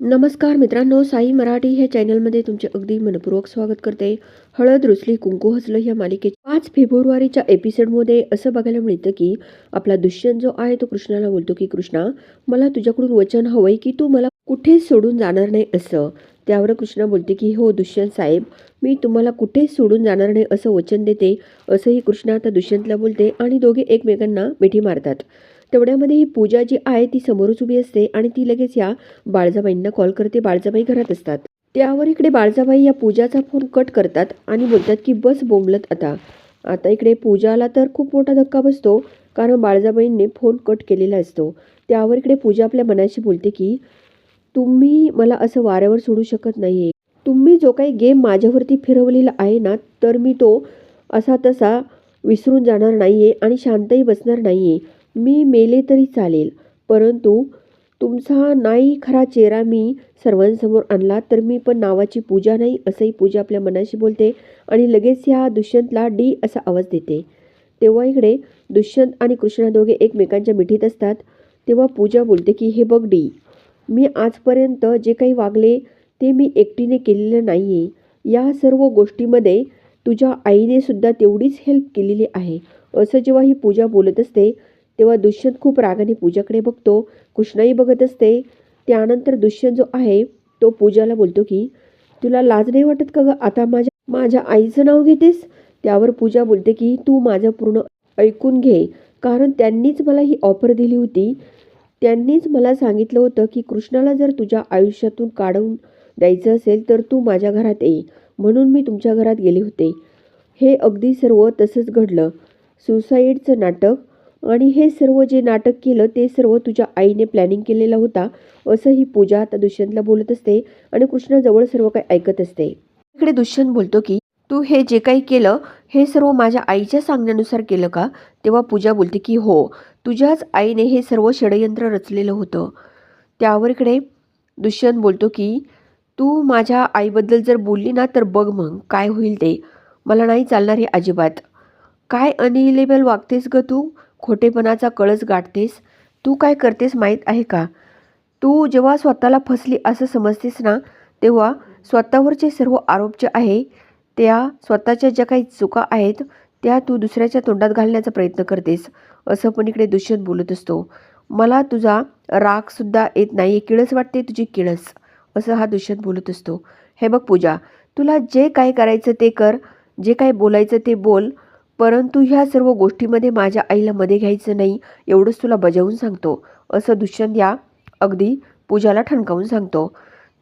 नमस्कार मित्रांनो साई मराठी ह्या चॅनलमध्ये तुमचे अगदी मनपूर्वक स्वागत करते. हळद रुसली कुंकू हसलं या मालिकेत पाच फेब्रुवारीच्या एपिसोडमध्ये असं बघायला मिळतं की आपला दुष्यंत जो आहे तो कृष्णाला बोलतो की कृष्णा मला तुझ्याकडून वचन हवंय की तू मला कुठेच सोडून जाणार नाही असं? त्यावर कृष्णा बोलते की हो दुष्यंत साहेब मी तुम्हाला कुठेच सोडून जाणार नाही असं वचन देते असंही कृष्णा आता दुष्यंतला बोलते आणि दोघे एकमेकांना मिठी मारतात. तेवढ्यामध्ये ही पूजा जी आहे ती समोरच उभी असते आणि ती लगेच या बाळजाबाईंना कॉल करते. बाळजाबाई घरात असतात. त्यावर इकडे बाळजाबाई या पूजाचा फोन कट करतात आणि बोलतात की बस बोंबलत आता. आता इकडे पूजाला तर खूप मोठा धक्का बसतो कारण बाळजाबाईंनी फोन कट केलेला असतो. त्यावर इकडे पूजा आपल्या मनाशी बोलते की तुम्ही मला असं वाऱ्यावर सोडू शकत नाही तुम्ही जो काही गेम माझ्यावरती फिरवलेला आहे ना तर मी तो असा तसा विसरून जाणार नाही आहे आणि शांतही बसणार नाही आहे मी मेले तरी चालेल. परंतु तुमचा नाही खरा चेहरा मी सर्वांसमोर आणला तर मी पण नावाची पूजा नाही असंही पूजा आपल्या मनाशी बोलते आणि लगेच ह्या दुष्यंतला डी असा आवाज देते. तेव्हा इकडे दुष्यंत आणि कृष्णा दोघे एकमेकांच्या मिठीत असतात. तेव्हा पूजा बोलते की हे बघ डी मी आजपर्यंत जे काही वागले ते मी एकटीने केलेलं नाही आहे या सर्व गोष्टीमध्ये तुझ्या आईने सुद्धा तेवढीच हेल्प केलेली आहे. असं जेव्हा ही पूजा बोलत असते तेव्हा दुष्यंत खूप रागाने पूजाकडे बघतो. कृष्णाही बघत असते. त्यानंतर दुष्यंत जो आहे तो पूजाला बोलतो की तुला लाज नाही वाटत का ग? आता माझ्या माझ्या आईचं नाव घेतेस? त्यावर पूजा बोलते की तू माझं पूर्ण ऐकून घे. कारण त्यांनीच मला ही ऑफर दिली होती. त्यांनीच मला सांगितलं होतं की कृष्णाला जर तुझ्या आयुष्यातून काढून द्यायचं असेल तर तू माझ्या घरात ये. म्हणून मी तुमच्या घरात गेले होते. हे अगदी सर्व तसंच घडलं. सुसाईडचं नाटक आणि हे सर्व जे नाटक केलं ते सर्व तुझ्या आईने प्लॅनिंग केलेला होता. असं ही पूजा आता दुष्यंतला बोलत असते आणि कृष्णाजवळ सर्व काही ऐकत असते. इकडे दुष्यंत बोलतो की तू हे जे काही केलं हे सर्व माझ्या आईच्या सांगण्यानुसार केलं का? तेव्हा पूजा बोलते की हो तुझ्याच आईने हे सर्व षडयंत्र रचलेलं होतं. त्यावर इकडे दुष्यंत बोलतो की तू माझ्या आईबद्दल जर बोलली ना तर बघ मग काय होईल ते. मला नाही चालणार हे अजिबात. काय अनिलेबल वागतेस ग तू? खोटेपणाचा कळस गाठतेस? तू काय करतेस माहीत आहे का? तू जेव्हा स्वतःला फसली असं समजतेस ना तेव्हा स्वतःवरचे सर्व आरोप जे आहे त्या स्वतःच्या ज्या काही चुका आहेत त्या तू दुसऱ्याच्या तोंडात घालण्याचा प्रयत्न करतेस असं पण इकडे दुष्यंत बोलत असतो. मला तुझा रागसुद्धा येत नाही किळस वाटते तुझी किळस असं हा दुष्यंत बोलत असतो. हे बघ पूजा तुला जे काय करायचं ते कर जे काय बोलायचं ते बोल परंतु ह्या सर्व गोष्टीमध्ये माझ्या आईला मध्ये घ्यायचं नाही एवढंच तुला बजावून सांगतो. असं दुष्यंत या अगदी पूजाला ठणकावून सांगतो.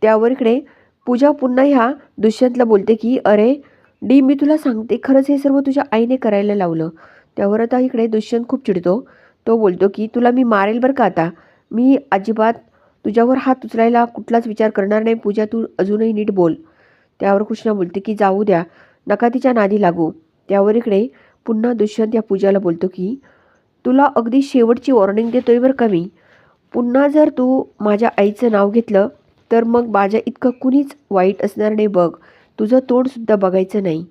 त्यावर इकडे पूजा पुन्हा ह्या दुष्यंतला बोलते की अरे डी मी तुला सांगते खरंच हे सर्व तुझ्या आईने करायला लावलं. त्यावर आता इकडे दुष्यंत खूप चिडतो. तो बोलतो की तुला मी मारेल बरं का आता? मी अजिबात तुझ्यावर हात उचलायला कुठलाच विचार करणार नाही पूजा तू अजूनही नीट बोल. त्यावर कृष्णा बोलते की जाऊ द्या नका तिच्या नादी लागू. त्यावर इकडे पुन्हा दुष्यंत या पूजाला बोलतो की तुला अगदी शेवटची वॉर्निंग देतोय बरं कमी पुन्हा जर तू माझ्या आईचं नाव घेतलं तर मग माझ्या इतकं कुणीच वाईट असणार नाही बघ. तुझं तोंडसुद्धा बघायचं नाही.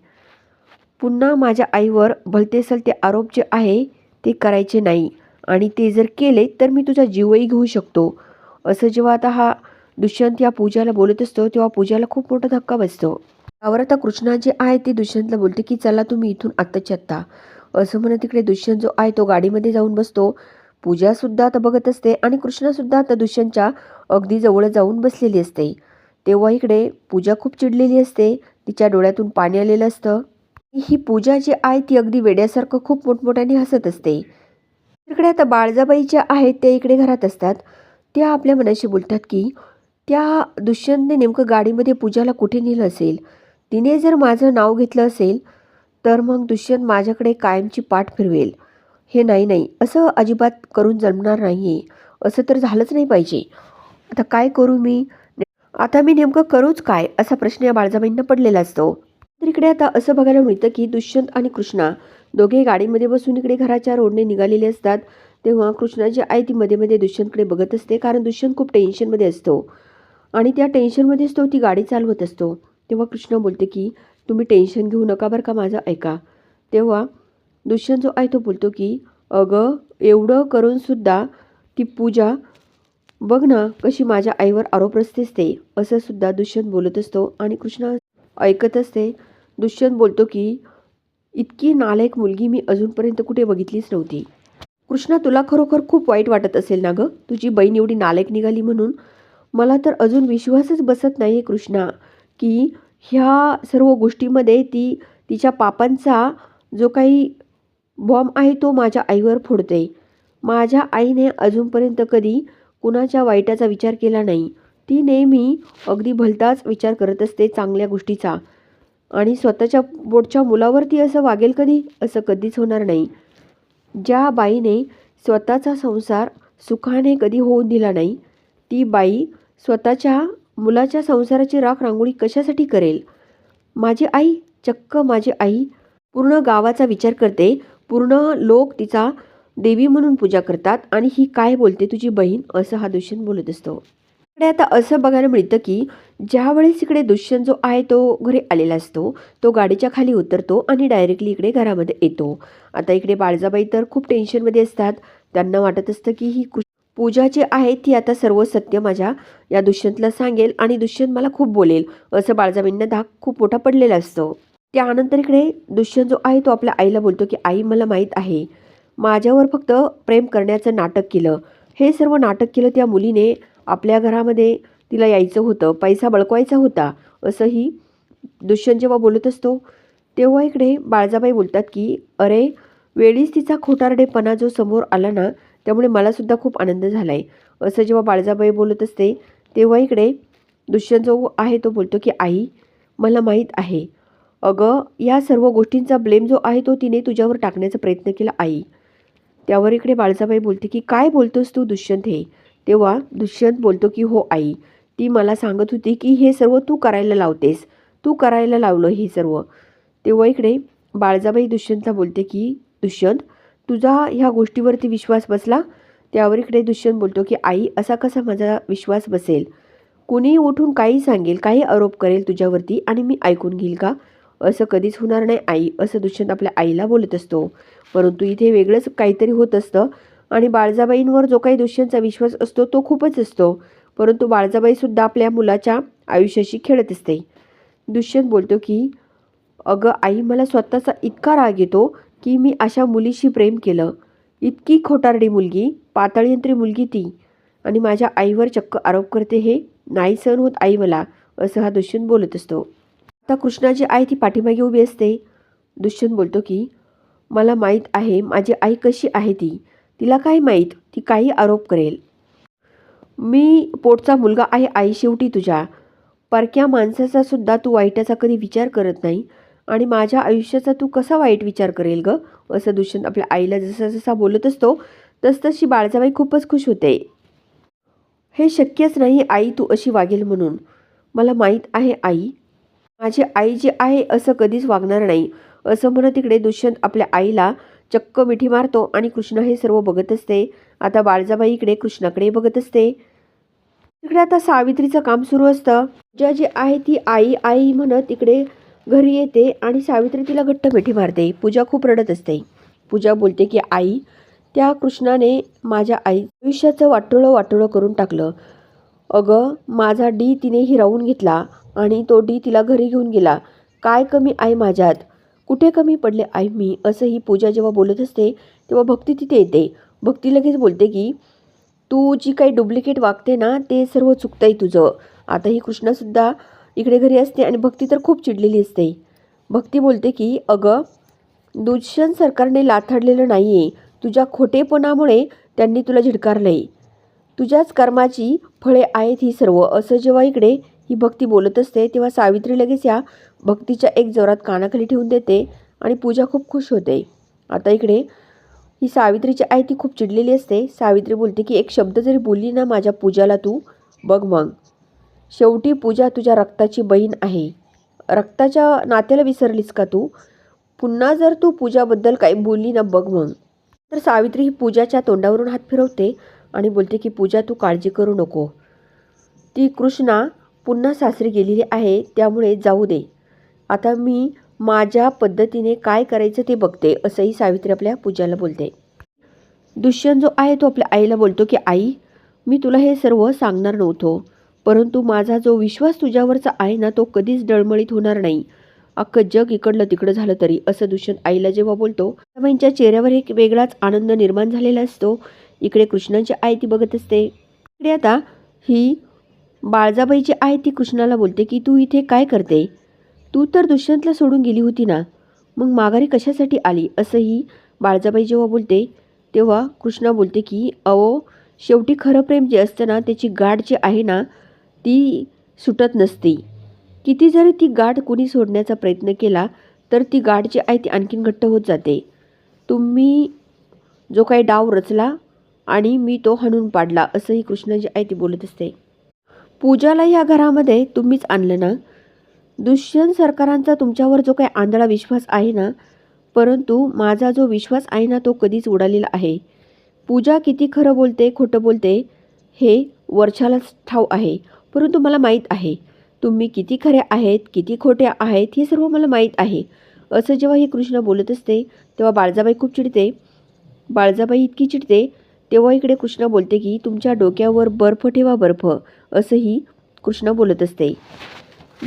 पुन्हा माझ्या आईवर भलतेसल ते आरोप जे आहे ते करायचे नाही. आणि ते जर केले तर मी तुझा जीवही घेऊ शकतो. असं जेव्हा आता हा दुष्यंत या पूजाला बोलत असतो तेव्हा पूजाला खूप मोठा धक्का बसतो. त्यावर आता कृष्णा जे आहे ते दुष्यंतला बोलते की चला तुम्ही इथून आत्ताची आत्ता. असं म्हणत तिकडे दुष्यंत जो आहे तो गाडीमध्ये जाऊन बसतो. पूजासुद्धा आता बघत असते आणि कृष्णासुद्धा आता दुष्यंतच्या अगदी जवळ जाऊन बसलेली असते. तेव्हा इकडे पूजा खूप चिडलेली असते. तिच्या डोळ्यातून पाणी आलेलं असतं. ही पूजा जी आहे ती अगदी वेड्यासारखं खूप मोठमोठ्याने हसत असते. इकडे आता बाळजाबाई ज्या आहेत त्या इकडे घरात असतात. त्या आपल्या मनाशी बोलतात की त्या दुष्यंतने नेमकं गाडीमध्ये पूजाला कुठे नेलं असेल? तिने जर माझं नाव घेतलं असेल तर मग दुष्यंत माझ्याकडे कायमची पाठ फिरवेल. हे नाही नाही. असं अजिबात करून जमणार नाही आहे असं तर झालंच नाही पाहिजे. आता काय करू मी? आता मी नेमकं करूच काय? असा प्रश्न या बाळजाबाईंना पडलेला असतो. तर इकडे आता असं बघायला मिळतं की दुष्यंत आणि कृष्णा दोघे गाडीमध्ये बसून इकडे घराच्या रोडने निघालेले असतात. तेव्हा कृष्णाची आई ती मध्ये मध्ये दुष्यंतकडे बघत असते कारण दुष्यंत खूप टेन्शनमध्ये असतो. आणि त्या टेन्शनमध्येच तो ती गाडी चालवत असतो. तेव्हा कृष्ण बोलते की तुम्ही टेन्शन घेऊ नका बरं का माझं ऐका. तेव्हा दुष्यंत जो आहे तो बोलतो की अगं एवढं करूनसुद्धा ती पूजा बघ ना कशी माझ्या आईवर आरोप रचतेस ते असंसुद्धा दुष्यंत बोलत असतो आणि कृष्ण ऐकत असते. दुष्यंत बोलतो की इतकी नालायक मुलगी मी अजूनपर्यंत कुठे बघितलीच नव्हती. कृष्णा तुला खरोखर खूप वाईट वाटत असेल ना गं? तुझी बहीण एवढी नालायक निघाली म्हणून? मला तर अजून विश्वासच बसत नाही आहे कृष्णा. की ह्या सर्व गोष्टीमध्ये ती तिच्या पापांचा जो काही बॉम्ब आहे तो माझ्या आईवर फोडते. माझ्या आईने अजूनपर्यंत कधी कुणाच्या वाईटाचा विचार केला नाही. ती नेहमी अगदी भलताच विचार करत असते चांगल्या गोष्टीचा. आणि स्वतःच्या पोटच्या मुलावरती असं वागेल कधी? असं कधीच होणार नाही. ज्या बाईने स्वतःचा संसार सुखाने कधी होऊन दिला नाही ती बाई स्वतःच्या मुलाच्या संसाराची राख रांगोळी कशासाठी करेल? माझी आई चक्क माझी आई पूर्ण गावाचा विचार करते पूर्ण लोक तिचा देवी म्हणून पूजा करतात आणि ही काय बोलते तुझी बहीण? असं हा दुष्यंत बोलत असतो. इकडे आता असं बघायला मिळतं की ज्यावेळेस इकडे दुष्यंत जो आहे तो घरी आलेला असतो तो गाडीच्या खाली उतरतो आणि डायरेक्टली इकडे घरामध्ये येतो. आता इकडे बाळजाबाई तर खूप टेन्शनमध्ये असतात. त्यांना वाटत असतं की ही कृ- पूजा जी आहे ती आता सर्व सत्य माझ्या या दुष्यंतला सांगेल आणि दुष्यंत मला खूप बोलेल. असं बाळजाबाईंना धाक खूप मोठा पडलेला असतो. त्यानंतर इकडे दुष्यंत जो आहे तो आपल्या आईला बोलतो की आई मला माहीत आहे. माझ्यावर फक्त प्रेम करण्याचं नाटक केलं. हे सर्व नाटक केलं त्या मुलीने. आपल्या घरामध्ये तिला यायचं होतं. पैसा बळकवायचा होता. असंही दुष्यंत जेव्हा बोलत असतो तेव्हा इकडे बाळजाबाई बोलतात की अरे वेळीच तिचा खोटारडेपणा जो समोर आला ना त्यामुळे मलासुद्धा खूप आनंद झाला आहे असं जेव्हा बाळजाबाई बोलत असते तेव्हा इकडे दुष्यंत जो आहे तो बोलतो की आई मला माहीत आहे. अगं या सर्व गोष्टींचा ब्लेम जो आहे तो तिने तुझ्यावर टाकण्याचा प्रयत्न केला आई. त्यावर इकडे बाळजाबाई बोलते की काय बोलतोस तू दुष्यंत हे? तेव्हा दुष्यंत बोलतो की हो आई ती मला सांगत होती की हे सर्व तू करायला लावतेस. तू करायला लावलं हे सर्व. तेव्हा इकडे बाळजाबाई दुष्यंतला बोलते की दुष्यंत तुझा ह्या गोष्टीवरती विश्वास बसला? त्यावर इकडे दुष्यंत बोलतो की आई असा कसा माझा विश्वास बसेल? कुणीही उठून काही सांगेल काही आरोप करेल तुझ्यावरती आणि मी ऐकून घेईल का? असं कधीच होणार नाही आई असं दुष्यंत आपल्या आईला बोलत असतो. परंतु इथे वेगळंच काहीतरी होत असतं आणि बाळजाबाईंवर जो काही दुष्यंतचा विश्वास असतो तो खूपच असतो. परंतु बाळजाबाईसुद्धा आपल्या मुलाच्या आयुष्याशी खेळत असते. दुष्यंत बोलतो की अगं आई मला स्वतःचा इतका राग येतो की मी अशा मुलीशी प्रेम केलं. इतकी खोटारडी मुलगी पातळयंत्री मुलगी ती. आणि माझ्या आईवर चक्क आरोप करते हे नाही सहन होत आई मला असं हा दुष्यंत बोलत असतो. आता कृष्णाची आई ती पाठीमागे उभी असते. दुष्यंत बोलतो की मला माहीत आहे माझी आई कशी आहे ती? तिला काय माहीत? ती काही आरोप करेल. मी पोटचा मुलगा आहे आई शेवटी तुझ्या. परक्या माणसाचा सुद्धा तू वाईटाचा कधी विचार करत नाही. आणि माझ्या आयुष्याचा तू कसा वाईट विचार करेल ग? असं दुष्यंत आपल्या आईला जसा जसा बोलत असतो तसतशी बाळजाबाई खूपच खुश होते. हे शक्यच नाही आई तू अशी वागेल म्हणून. मला माहीत आहे आई. माझी आई जी आहे असं कधीच वागणार नाही. असं म्हणत तिकडे दुष्यंत आपल्या आईला चक्क मिठी मारतो आणि कृष्ण हे सर्व बघत असते. आता बाळजाबाई इकडे कृष्णाकडे बघत असते. तिकडे आता सावित्रीचं काम सुरू असतं. ज्या जी आहे ती आई आई म्हणत इकडे घरी येते आणि सावित्री तिला घट्ट मिठी मारते. पूजा खूप रडत असते. पूजा बोलते की आई त्या कृष्णाने माझ्या आई आयुष्याचं वाटोळं वाटोळं करून टाकलं. अगं माझा डी तिने हिरावून घेतला आणि तो डी तिला घरी घेऊन गेला. काय कमी आहे माझ्यात? कुठे कमी पडले आई मी? असं ही पूजा जेव्हा बोलत असते तेव्हा भक्ती तिथे येते. भक्ती लगेच बोलते की तू जी काही डुप्लिकेट वागते ना ते सर्व चुकतंय तुझं. आता ही कृष्णासुद्धा इकडे घरी असते आणि भक्ती तर खूप चिडलेली असते. भक्ती बोलते की अगं दुष्यंत सरकारने लाथाडलेलं नाही आहे तुझ्या खोटेपणामुळे त्यांनी तुला झिडकारलं आहे तुझ्याच कर्माची फळे आहेत ही सर्व. असं जेव्हा इकडे ही भक्ती बोलत असते तेव्हा सावित्री लगेच या भक्तीच्या एक जोरात कानाखाली ठेवून देते आणि पूजा खूप खुश होते. आता इकडे ही सावित्रीची आई ती खूप चिडलेली असते. सावित्री बोलते की एक शब्द जरी बोलली ना माझ्या पूजाला तू बघ मग. शेवटी पूजा तुझ्या रक्ताची बहीण आहे. रक्ताच्या नात्याला विसरलीस का तू? पुन्हा जर तू पूजाबद्दल काही बोलली ना बघ मग. तर सावित्री ही पूजाच्या तोंडावरून हात फिरवते आणि बोलते की पूजा तू काळजी करू नको. ती कृष्णा पुन्हा सासरी गेलेली आहे त्यामुळे जाऊ दे. आता मी माझ्या पद्धतीने काय करायचं ते बघते असंही सावित्री आपल्या पूजाला बोलते. दुष्यंत जो आहे तो आपल्या आईला बोलतो की आई मी तुला हे सर्व सांगणार नव्हतो. परंतु माझा जो विश्वास तुझ्यावरचा आहे ना तो कधीच डळमळीत होणार नाही. अख्खं जग इकडलं तिकडं झालं तरी असं दुष्यंत आईला जेव्हा बोलतो त्यांच्या चेहऱ्यावर एक वेगळाच आनंद निर्माण झालेला असतो. इकडे कृष्णाची आई ती बघत असते. इकडे आता ही बाळजाबाईची आई ती कृष्णाला बोलते की तू इथे काय करते? तू तर दुष्यंतला सोडून गेली होती ना. मग माघारी कशासाठी आली? असंही बाळजाबाई जेव्हा बोलते तेव्हा कृष्णा बोलते की अहो शेवटी खरं प्रेम जे असतं ना त्याची गाठ जी आहे ना ती सुटत नसते. किती जरी ती गाठ कुणी सोडण्याचा प्रयत्न केला तर ती गाठ जी आहे ती आणखीन घट्ट होत जाते. तुम्ही जो काही डाव रचला आणि मी तो हाणून पाडला असंही कृष्ण जी आहे ती बोलत असते. पूजाला ह्या घरामध्ये तुम्हीच आणलं ना? दुष्यंत सरकारांचा तुमच्यावर जो काही आंधळा विश्वास आहे ना? परंतु माझा जो विश्वास आहे ना तो कधीच उडालेला आहे. पूजा किती खरं बोलते खोटं बोलते हे वर्षालाच ठाव आहे. परंतु मला माहीत आहे. तुम्ही किती खरे आहेत किती खोटे आहेत हे सर्व मला माहीत आहे. असं जेव्हा ही कृष्ण बोलत असते तेव्हा बाळजाबाई खूप चिडते. बाळजाबाई इतकी चिडते तेव्हा इकडे कृष्ण बोलते की तुमच्या डोक्यावर बर्फ ठेवा बर्फ असंही कृष्ण बोलत असते.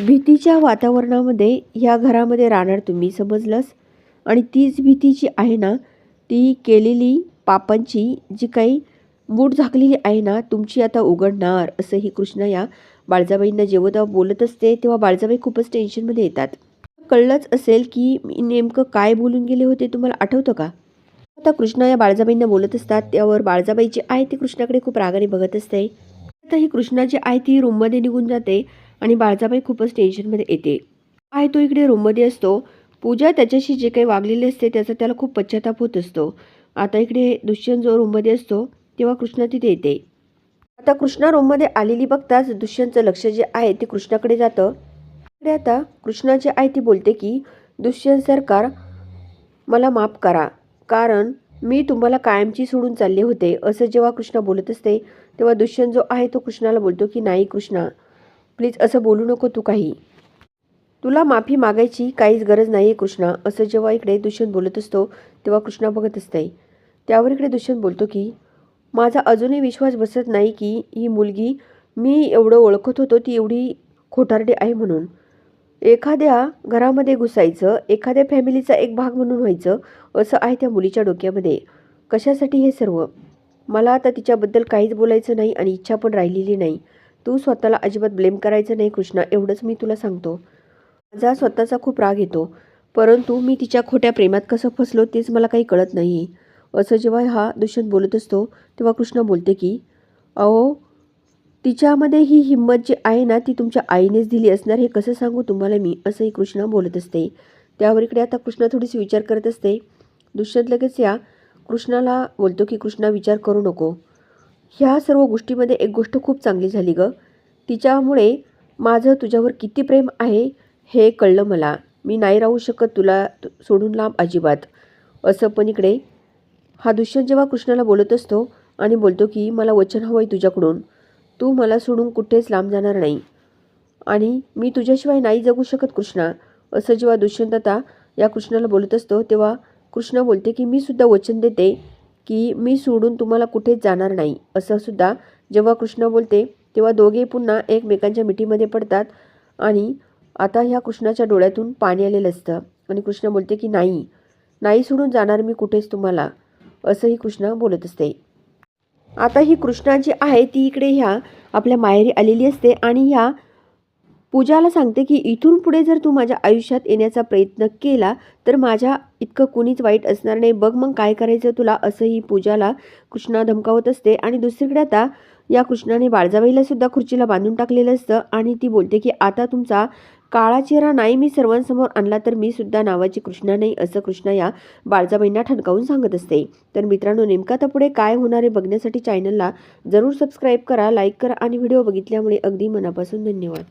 भीतीच्या वातावरणामध्ये ह्या घरामध्ये राहणार तुम्ही समजलंस? आणि तीच भीती जी आहे ना ती केलेली पापांची जी काही बूट झाकलेली आहे ना तुमची आता उघडणार असंही कृष्णा या बाळजाबाईंना जेव्हा तेव्हा बोलत असते तेव्हा बाळजाबाई खूपच टेन्शनमध्ये येतात. कळलंच असेल की मी नेमकं काय बोलून गेले होते तुम्हाला आठवतं का? आता कृष्णा या बाळजाबाईंना बोलत असतात त्यावर बाळजाबाई जी आहे ती कृष्णाकडे खूप रागाने बघत असते. आता ही कृष्णा जी आहे ती रूममध्ये निघून जाते आणि बाळजाबाई खूपच टेन्शनमध्ये येते. आहे तो इकडे रूममध्ये असतो. पूजा त्याच्याशी जे काही वागलेले असते त्याचा त्याला खूप पश्चाताप होत असतो. आता इकडे दुष्यंत जो रूममध्ये असतो तेव्हा कृष्णा तिथे येते. आता कृष्णा रूममध्ये आलेली बघताच दुष्यंतचं लक्ष जे आहे ते कृष्णाकडे जातं. इकडे आता कृष्णाची आई ती बोलते की दुष्यंत सरकार मला माफ करा. कारण मी तुम्हाला कायमची सोडून चालले होते. असं जेव्हा कृष्णा बोलत असते तेव्हा दुष्यंत जो आहे तो कृष्णाला बोलतो की नाही कृष्णा प्लीज असं बोलू नको तू काही. तुला माफी मागायची काहीच गरज नाही आहे कृष्णा. असं जेव्हा इकडे दुष्यंत बोलत असतो तेव्हा कृष्णा बघत असते. त्यावर इकडे दुष्यंत बोलतो की माझा अजूनही विश्वास बसत नाही की ही मुलगी मी एवढं ओळखत होतो ती एवढी खोटारडी आहे म्हणून. एखाद्या घरामध्ये घुसायचं एखाद्या फॅमिलीचा एक भाग म्हणून व्हायचं असं आहे त्या मुलीच्या डोक्यामध्ये. कशासाठी हे सर्व? मला आता तिच्याबद्दल काहीच बोलायचं नाही आणि इच्छा पण राहिलेली नाही. तू स्वतःला अजिबात ब्लेम करायचं नाही कृष्णा एवढंच मी तुला सांगतो. माझा स्वतःचा खूप राग येतो परंतु मी तिच्या खोट्या प्रेमात कसं फसलो तेच मला काही कळत नाही. असं जेव्हा हा दुष्यंत बोलत असतो तेव्हा कृष्ण बोलते की अहो तिच्यामध्ये ही हिंमत जी आहे ना ती तुमच्या आईनेच दिली असणार हे कसं सांगू तुम्हाला मी? असंही कृष्ण बोलत असते. त्यावर इकडे आता कृष्णा थोडीशी विचार करत असते. दुष्यंत लगेच या कृष्णाला बोलतो की कृष्णा विचार करू नको. ह्या सर्व गोष्टीमध्ये एक गोष्ट खूप चांगली झाली ग. तिच्यामुळे माझं तुझ्यावर किती प्रेम आहे हे कळलं मला. मी नाही राहू शकत तुला सोडून लांब अजिबात. असं पण इकडे हा दुष्यंत जेव्हा कृष्णाला बोलत असतो आणि बोलतो की मला वचन हवं आहे तुझ्याकडून. तू मला सोडून कुठेच लांब जाणार नाही. आणि मी तुझ्याशिवाय नाही जगू शकत कृष्णा. असं जेव्हा दुष्यंत आता या कृष्णाला बोलत असतो तेव्हा कृष्ण बोलते की मी सुद्धा वचन देते की मी सोडून तुम्हाला कुठेच जाणार नाही. असं सुद्धा जेव्हा कृष्ण बोलते तेव्हा दोघे पुन्हा एकमेकांच्या मिठीमध्ये पडतात आणि आता ह्या कृष्णाच्या डोळ्यातून पाणी आलेलं असतं. आणि कृष्ण बोलते की नाही. नाही सोडून जाणार मी कुठेच तुम्हाला. असंही कृष्ण बोलत असते. आता ही कृष्णा जी आहे ती इकडे ह्या आपल्या माहेरी आलेली असते आणि ह्या पूजाला सांगते की इथून पुढे जर तू माझ्या आयुष्यात येण्याचा प्रयत्न केला तर माझ्या इतकं कुणीच वाईट असणार नाही. बघ मग काय करायचं तुला असंही पूजाला कृष्णा धमकावत असते. आणि दुसरीकडे आता या कृष्णाने बाळजाबाईला सुद्धा खुर्चीला बांधून टाकलेलं असतं आणि ती बोलते की आता तुमचा काळा चेहरा नाही मी सर्वांसमोर आणला तर मी सुद्धा नावाची कृष्णा नाही असं कृष्णा या बाळजाबाईंना ठणकावून सांगत असते. तर मित्रांनो नेमका आता पुढे काय होणार आहे बघण्यासाठी चॅनलला जरूर सबस्क्राईब करा लाईक करा आणि व्हिडिओ बघितल्यामुळे अगदी मनापासून धन्यवाद.